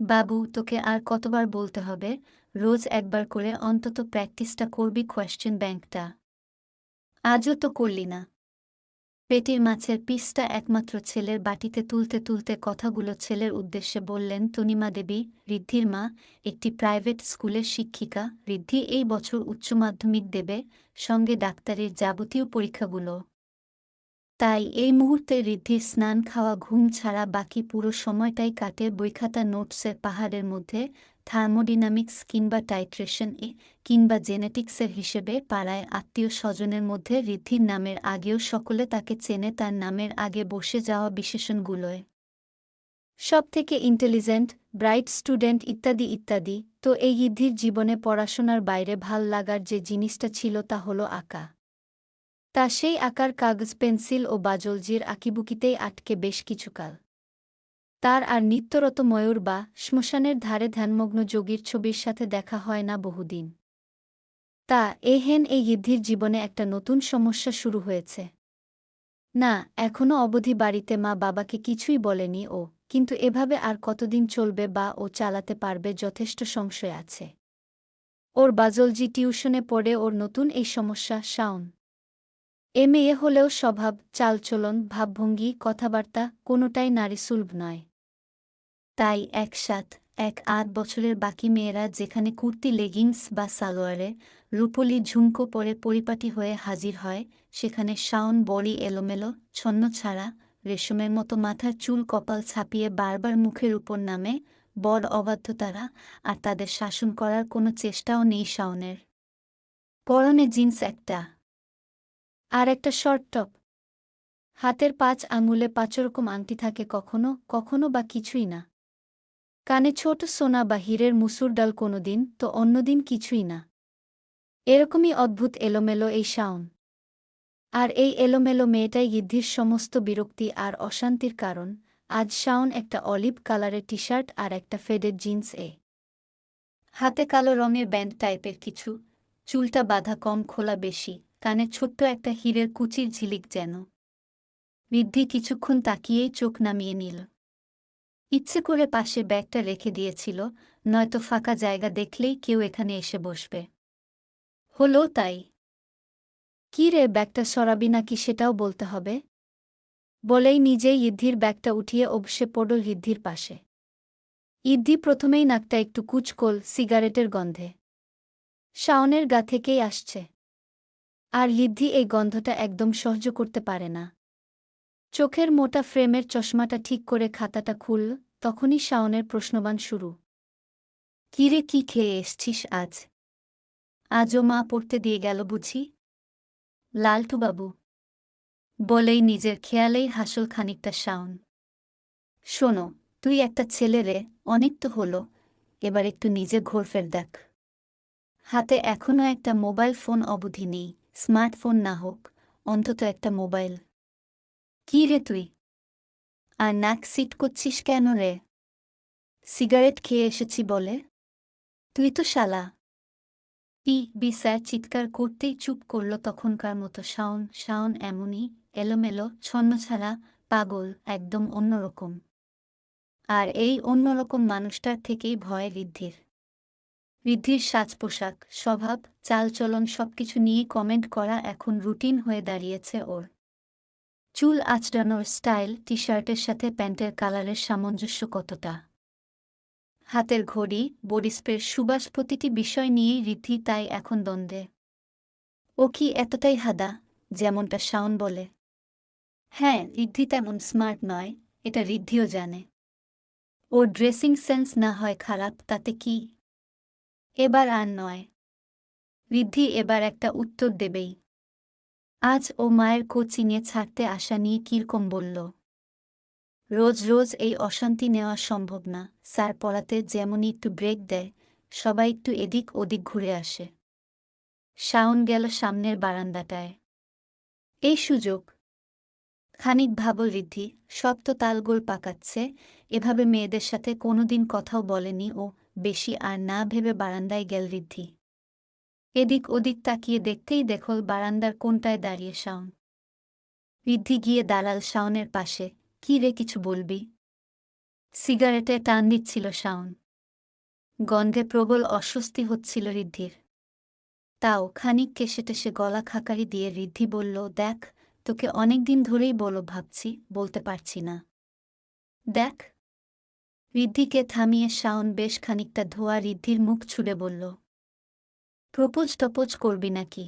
বাবু, তোকে আর কতবার বলতে হবে? রোজ একবার করে অন্তত প্র্যাকটিসটা করবি কোয়েশ্চেন ব্যাংকটা। আজও তো করলি না। পেটির মাছের পিসটা একমাত্র ছেলের বাটিতে তুলতে তুলতে কথাগুলো ছেলের উদ্দেশ্যে বললেন তনিমা দেবী, ঋদ্ধির মা, একটি প্রাইভেট স্কুলের শিক্ষিকা। ঋদ্ধি এই বছর উচ্চ মাধ্যমিক দেবে, সঙ্গে ডাক্তারের যাবতীয় পরীক্ষাগুলো। তাই এই মুহূর্তে ঋদ্ধির স্নান খাওয়া ঘুম ছাড়া বাকি পুরো সময়টাই কাটে বইখাতা নোটসের পাহাড়ের মধ্যে, থার্মোডিনামিক্স কিংবা টাইট্রেশন এ, কিংবা জেনেটিক্সের হিসেবে পাড়ায় আত্মীয় স্বজনের মধ্যে ঋদ্ধির নামের আগেও সকলে তাকে চেনে তার নামের আগে বসে যাওয়া বিশেষণগুলোয়। সব থেকে ইন্টেলিজেন্ট, ব্রাইট স্টুডেন্ট ইত্যাদি ইত্যাদি, তো এই ঋদ্ধির জীবনে পড়াশোনার বাইরে ভালো লাগার যে জিনিসটা ছিল তা হলো আঁকা। তা সেই আকার কাগজ, পেন্সিল ও বাজলজির আঁকিবুকিতেই আটকে বেশ কিছুকাল। তার আর নিত্যরত ময়ূর বা শ্মশানের ধারে ধ্যানমগ্ন যোগীর ছবির সাথে দেখা হয় না বহুদিন। তা এহেন এই গিদ্ধির জীবনে একটা নতুন সমস্যা শুরু হয়েছে। না এখনও অবধি বাড়িতে মা বাবাকে কিছুই বলেনি ও, কিন্তু এভাবে আর কতদিন চলবে বা ও চালাতে পারবে যথেষ্ট সংশয় আছে। ওর বাজলজি টিউশনে পড়ে ওর নতুন এই সমস্যা, শাওন। এ মেয়ে হলেও স্বভাব, চালচলন, ভাবভঙ্গি, কথাবার্তা কোনোটাই নারীসুলভ নয়। তাই একসাথ এক আট বছরের বাকি মেয়েরা যেখানে কুর্তি, লেগিংস বা সালোয়ারে রূপলি ঝুমকো পরে পরিপাটি হয়ে হাজির হয়, সেখানে শাওন, বড়ি, এলোমেলো, ছন্ন ছাড়া, রেশমের মতো মাথার চুল কপাল ছাপিয়ে বারবার মুখের উপর নামে, বড় অবাধ্যতারা আর তাদের শাসন করার কোনো চেষ্টাও নেই শাওনের। পরনে জিন্স একটা আর একটা শর্ট টপ। হাতের পাঁচ আঙুলে পাঁচরকম আংটি থাকে কখনো কখনো বা কিছুই না। কানে ছোট সোনা বা হীরের মুসুর ডাল কোনো দিন তো অন্যদিন কিছুই না। এরকমই অদ্ভুত এলোমেলো এই শাওন। আর এই এলোমেলো মেয়েটাই গিদ্ধির সমস্ত বিরক্তি আর অশান্তির কারণ, আজ শাওন একটা অলিভ কালারের টি শার্ট আর একটা ফেডেড জিন্স এ। হাতে কালো রঙের ব্যান্ড টাইপের কিছু, চুলটা বাঁধা কম, খোলা বেশি। কানে ছোট্ট একটা হীরের কুচির ঝিলিক যেন। ঋদ্ধি কিছুক্ষণ তাকিয়েই চোখ নামিয়ে নিল। ইচ্ছে করে পাশে ব্যাগটা রেখে দিয়েছিল, নয়তো ফাঁকা জায়গা দেখলেই কেউ এখানে এসে বসবে। হলো তাই। কি রে, ব্যাগটা সরাবি নাকি সেটাও বলতে হবে? বলেই নিজেই ইদ্ধির ব্যাগটা উঠিয়ে অবশ্যে পড়ল ঋদ্ধির পাশে। ইদ্ধি প্রথমেই নাকটা একটু কুচকোল, সিগারেটের গন্ধে। শাওনের গা থেকেই আসছে। আর লিদ্ধি এই গন্ধটা একদম সহ্য করতে পারে না। চোখের মোটা ফ্রেমের চশমাটা ঠিক করে খাতাটা খুলল তখনই শাওনের প্রশ্নবান শুরু। কিরে, কি খেয়ে এসছিস আজ? আজও মা পড়তে দিয়ে গেল বুঝি? লালটুবাবু। বলেই নিজের খেয়ালেই হাসল খানিকটা শাওন। শোনো, তুই একটা ছেলে রে, অনেক তো হলো, এবার একটু নিজে ঘোরফের দেখ। হাতে এখনও একটা মোবাইল ফোন অবধি নেই। স্মার্টফোন না হোক, অন্তত একটা মোবাইল। কি রে তুই? আর নাক সিট করছিস কেন রে? সিগারেট খেয়ে এসেছি বলে? তুই তো শালা। পি বি স্যার চিৎকার করতেই চুপ করল তখনকার মতো শাওন শাওন এমনই, এলোমেলো, ছন্নছাড়া, পাগল, একদম অন্যরকম। আর এই অন্যরকম মানুষটার থেকেই ভয় ঋদ্ধির ঋদ্ধির সাজ পোশাক স্বভাব, চালচলন সবকিছু নিয়ে কমেন্ট করা এখন রুটিন হয়ে দাঁড়িয়েছে ওর। চুল আচড়ানোর স্টাইল টি শার্টের সাথে প্যান্টের কালারের সামঞ্জস্য কতটা? হাতের ঘড়ি, বডি স্প্রের সুবাস প্রতিটি বিষয় নিয়েই ঋদ্ধি তাই এখন দ্বন্দ্বে। ও কি এতটাই হাদা, যেমনটা শাওন বলে? হ্যাঁ ঋদ্ধি তেমন স্মার্ট নয়, এটা ঋদ্ধিও জানে। ওর ড্রেসিং সেন্স না হয় খারাপ, তাতে কি এবার আর নয়। ঋদ্ধি এবার একটা উত্তর দেবেই। আজ ও মায়ের কোচিংয়ে ছাড়তে আসা নিয়ে কীরকম বলল? রোজ রোজ এই অশান্তি নেওয়া সম্ভব না। স্যার পড়াতে যেমনই একটু ব্রেক দেয়, সবাই একটু এদিক ওদিক ঘুরে আসে। শাওন গেল সামনের বারান্দাটায়। এই সুযোগ। খানিক ভাবল ঋদ্ধি সব তো তালগোল পাকাচ্ছে, এভাবে মেয়েদের সাথে কোনোদিন কথাও বলেনি ও বেশি আর না ভেবে বারান্দায় গেল ঋদ্ধি। এদিক ওদিক তাকিয়ে দেখতেই দেখল বারান্দার কোনটায় দাঁড়িয়ে শাওন। ঋদ্ধি গিয়ে দালাল শাওনের পাশে, কি রে, কিছু বলবি? সিগারেটে টান দিচ্ছিল শাওন। গন্ধে প্রবল অস্বস্তি হচ্ছিল ঋদ্ধির। তাও খানিক কেশে টেসে গলা খাকারি দিয়ে ঋদ্ধি বলল, দেখ, তোকে অনেক দিন ধরেই বলো, ভাবছি, বলতে পারছি না। দেখ ঋদ্ধিকে থামিয়ে শাওন বেশ খানিকটা ধোয়া ঋদ্ধির মুখ ছুড়ে বলল, প্রপোজ টপোজ করবি নাকি?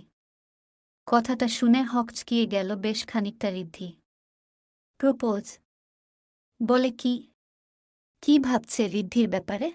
কথাটা শুনে হকচকিয়ে গেল বেশ খানিকটা ঋদ্ধি। প্রপোজ? বলে কি? কি ভাবছে ঋদ্ধির ব্যাপারে?